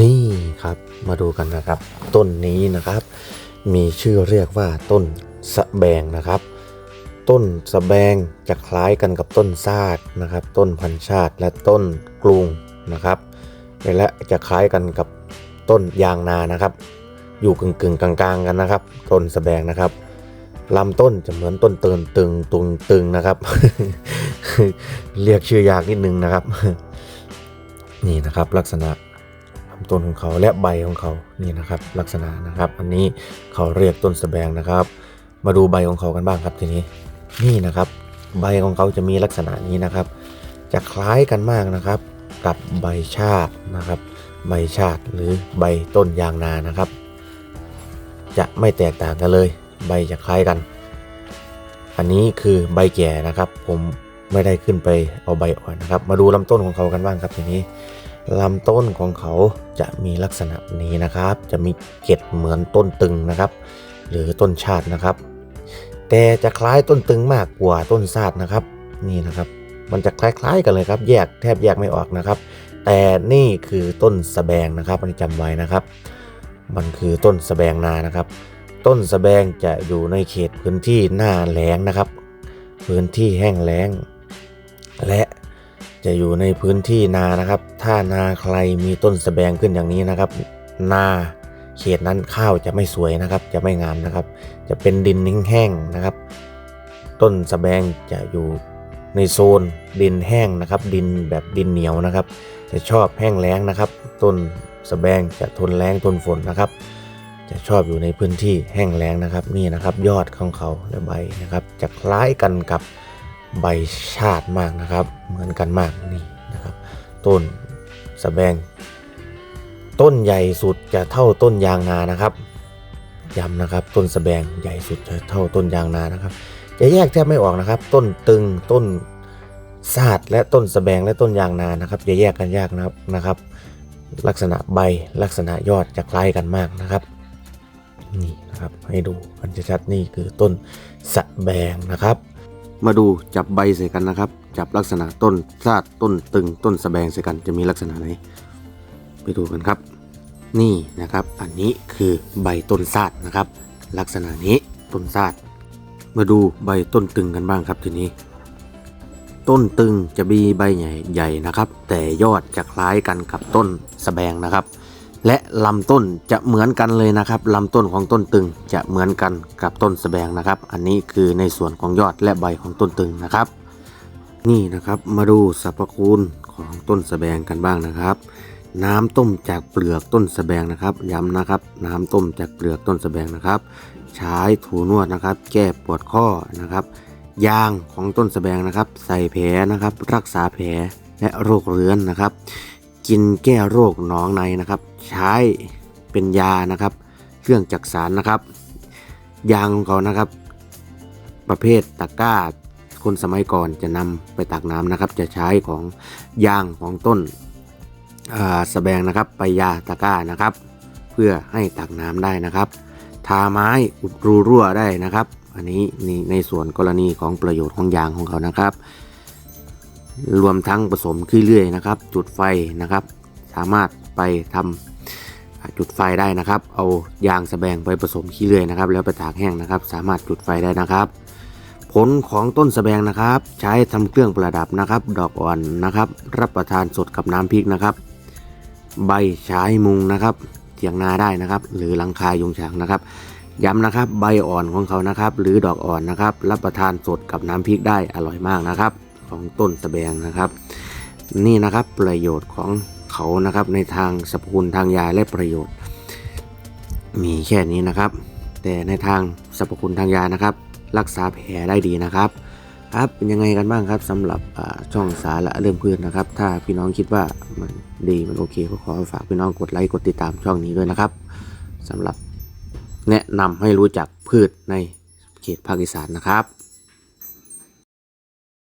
นี่ครับมาดูกันนะครับ ต้นนี้นะครับ มีชื่อเรียกว่าต้นสะแบงนะครับ ต้นสะแบงจะคล้ายกันกับต้นซาดนะครับ ต้นพันชาติและต้นกรุงนะครับและจะคล้ายกันกับต้นยางนานะครับ อยู่กึ่งกึ่งกลางๆกันนะครับ ต้นสะแบงนะครับลำต้นจะเหมือนต้นเตินตึงตุงตึงนะครับ เรียกชื่อยากนิดนึงนะครับ นี่นะครับลักษณะ ลำต้นของเขาและใบของเขานี่นะครับ ลักษณะนะครับ อันนี้เขาเรียกต้นสะแบงนะครับ มาดูใบของเขากันบ้างครับทีนี้นี่นะครับ ใบของเขาจะมีลักษณะนี้นะครับ จะคล้ายกันมากนะครับ กับใบชาตินะครับ ใบชาติหรือใบต้นยางนานะครับ จะไม่แตกต่างกันเลย ใบจะคล้ายกัน อันนี้คือใบแก่นะครับ ผมไม่ได้ขึ้นไปเอาใบอ่อนนะครับ มาดูลำต้นของเขากันบ้างครับทีนี้ ลำต้นของเขาจะมีลักษณะนี้นะครับ จะมีเกล็ดเหมือนต้นตึงนะครับ หรือต้นชาตินะครับ แต่จะคล้ายต้นตึงมากกว่าต้นซาดนะครับ นี่นะครับ มันจะคล้ายๆกันเลยครับ แยกแทบแยกไม่ออกนะครับ แต่นี่คือต้นสะแบงนะครับอันนี้จำไว้นะครับ มันคือต้นสะแบงนานะครับ ต้นสะแบงจะอยู่ในเขตพื้นที่หน้าแล้งนะครับ พื้นที่แห้งแล้ง และ จะอยู่ในพื้นที่นานะครับ ถ้านาใครมีต้นสะแบงขึ้นอย่างนี้นะครับ นาเขตนั้นข้าวจะไม่สวยนะครับ จะไม่งามนะครับ จะเป็นดินแห้งๆนะครับ ต้นสะแบงจะอยู่ในโซนดินแห้งนะครับ ดินแบบดินเหนียวนะครับ จะชอบแห้งแล้งนะครับ ต้นสะแบงจะทนแล้งทนฝนนะครับ จะชอบอยู่ในพื้นที่แห้งแล้งนะครับ นี่นะครับ ยอดของเขาและใบนะครับ จะคล้ายกันกับ ใบชาติมากนะครับ เหมือนกันมากนี่นะครับ ต้นสะแบง ต้นใหญ่สุดจะเท่าต้นยางนานะครับย้ำนะครับ ต้นสะแบงใหญ่สุดจะเท่าต้นยางนานะครับ จะแยกแทบไม่ออกนะครับ ต้นตึงต้นซาดและต้นสะแบงและต้นยางนานะครับ จะแยกกันยากนะครับนะครับ ลักษณะใบลักษณะยอดจะคล้ายกันมากนะครับนี่นะครับให้ดูกันชัดๆนี่คือต้นสะแบงนะครับ มาดูจับใบใส่กันนะครับ จับลักษณะต้นซาดต้นตึงต้นสะแบงใส่กันจะมีลักษณะไหน ไปดูกันครับ นี่นะครับอันนี้คือใบต้นซาดนะครับ ลักษณะนี้ต้นซาดมาดูใบต้นตึงกันบ้างครับทีนี้ ต้นตึงจะมีใบใหญ่ใหญ่นะครับ แต่ยอดจะคล้ายกันกับต้นสะแบงนะครับ และลำต้นจะเหมือนกันเลยนะครับลำต้นของต้นตึงจะเหมือนกันกับต้นสะแบงนะครับ อันนี้คือในส่วนของยอดและใบของต้นตึงนะครับ นี่นะครับมาดูสรรพคุณของต้นสะแบงกันบ้างนะครับ น้ำต้มจากเปลือกต้นสะแบงนะครับย้ำนะครับ น้ำต้มจากเปลือกต้นสะแบงนะครับ ใช้ถูนวดนะครับ แก้ปวดข้อนะครับยางของต้นสะแบงนะครับ ใส่แผลนะครับ รักษาแผลและโรคเรื้อนนะครับ กินแก้โรคหนองในนะครับ ใช้เป็นยานะครับ เครื่องจักสารนะครับ ยางของเขานะครับ ประเภทตะกร้าคนสมัยก่อนจะนำไปตักน้ำนะครับ จะใช้ของยางของต้นอ่าสแบงนะครับไปยาตะกร้านะครับ เพื่อให้ตักน้ำได้นะครับ ทาไม้อุดรูรั่วได้นะครับ อันนี้นี่ในส่วนกรณีของประโยชน์ของยางของเขานะครับ รวมทั้งผสมขี้เลื่อยนะครับ จุดไฟนะครับ สามารถไปทำอ่า จุดไฟได้นะครับ เอายางสะแบงไปผสมขี้เลื่อยนะครับ แล้วไปตากแห้งนะครับ สามารถจุดไฟได้นะครับ ผลของต้นสะแบงนะครับ ใช้ทำเครื่องประดับนะครับ ดอกอ่อนนะครับ รับประทานสดกับน้ำพริกนะครับ ใบใช้มุงนะครับเถียงนาได้นะครับ หรือหลังคายุงฉางนะครับ ย้ำนะครับใบอ่อนของเขานะครับ หรือดอกอ่อนนะครับ รับประทานสดกับน้ำพริกได้อร่อยมากนะครับ ของต้นสะแบงนะครับ นี่นะครับประโยชน์ของ เขานะครับในทางสรรพคุณทางยาและประโยชน์ มีแค่นี้นะครับ แต่ในทางสรรพคุณทางยานะครับ รักษาแผลได้ดีนะครับครับเป็นยังไงกันบ้างครับสำหรับช่องสาระเรื่องพืชนะครับ ถ้าพี่น้องคิดว่ามันดีมันโอเคก็ขอฝากพี่น้องกดไลค์กดติดตามช่องนี้ด้วยนะครับสำหรับแนะนำให้รู้จักพืชในเขตภาคอีสานนะครับ